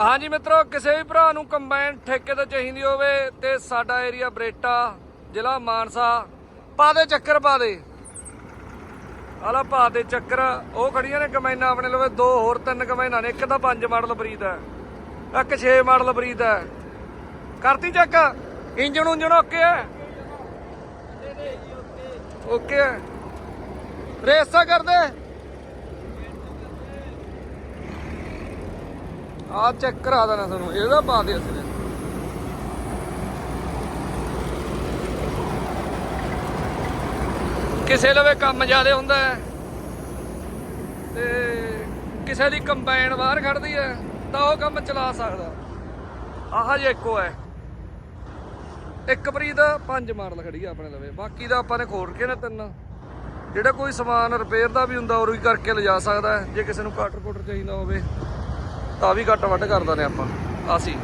ਹਾਂਜੀ ਮਿੱਤਰੋ, ਕਿਸੇ ਵੀ ਭਰਾ ਨੂੰ ਕੰਬਾਈਨ ਠੇਕੇ ਤੇ ਚਾਹੀਦੀ ਹੋਵੇ ਤੇ ਸਾਡਾ ਏਰੀਆ ਬਰੇਟਾ, ਜ਼ਿਲ੍ਹਾ ਮਾਨਸਾ, ਪਾ ਦੇ ਚੱਕਰ, ਪਾ ਦੇ। ਆਲਾ ਪਾ ਦੇ ਚੱਕਰ, ਉਹ ਖੜੀਆਂ ਨੇ ਕੰਬਾਈਨਾਂ ਆਪਣੇ ਲਵੇ, ਦੋ ਹੋਰ ਤਿੰਨ ਕੰਬਾਈਨਾਂ ਨੇ, ਇੱਕ ਤਾਂ ਪੰਜ ਮਾਡਲ ਬਰੀਦ ਹੈ, ਇੱਕ 6 ਮਾਡਲ ਬਰੀਦ ਹੈ। ਕਰਤੀ ਚੱਕ, ਇੰਜਣ ਉਂਜਣ ਓਕੇ ਹੈ? ਓਕੇ ਹੈ। ਰੇਸਾ ਕਰਦੇ। ਆ ਚੈੱਕ ਕਰਾ ਦੇਣਾ ਤੁਹਾਨੂੰ, ਇਹਦਾ ਪਾ ਦੇ ਅਸੀਂ। ਕਿਸੇ ਲਵੇ ਕੰਮ ਜ਼ਿਆਦਾ ਹੁੰਦਾ ਹੈ, ਤੇ ਕਿਸੇ ਦੀ ਕੰਬਾਈਨ ਬਾਹਰ ਖੜਦੀ ਹੈ, ਤਾਂ ਉਹ ਕੰਮ ਚਲਾ ਸਕਦਾ। ਆਹ ਜੇ ਇੱਕੋ ਹੈ। ਇੱਕ ਬਰੀਦ ਪੰਜ ਮਾਡਲ ਖੜੀ ਆ ਆਪਣੇ ਲਵੇ। ਬਾਕੀ ਦਾ ਆਪਾਂ ਨੇ ਖੋਲ ਕੇ ਨਾ ਤਿੰਨ। ਜਿਹੜਾ ਕੋਈ ਸਮਾਨ ਰਿਪੇਅਰ ਦਾ ਵੀ ਹੁੰਦਾ ਉਹ ਵੀ ਕਰਕੇ ਲਿਜਾ ਸਕਦਾ ਜੇ ਕਿਸੇ ਨੂੰ ਕਾਟਰ ਕੋਟਰ ਚਾਹੀਦਾ ਹੋਵੇ। ਤਾਂ ਵੀ ਘੱਟ ਵੱਢ ਕਰ ਦਿੰਦੇ ਆਪਾਂ ਆਸੀ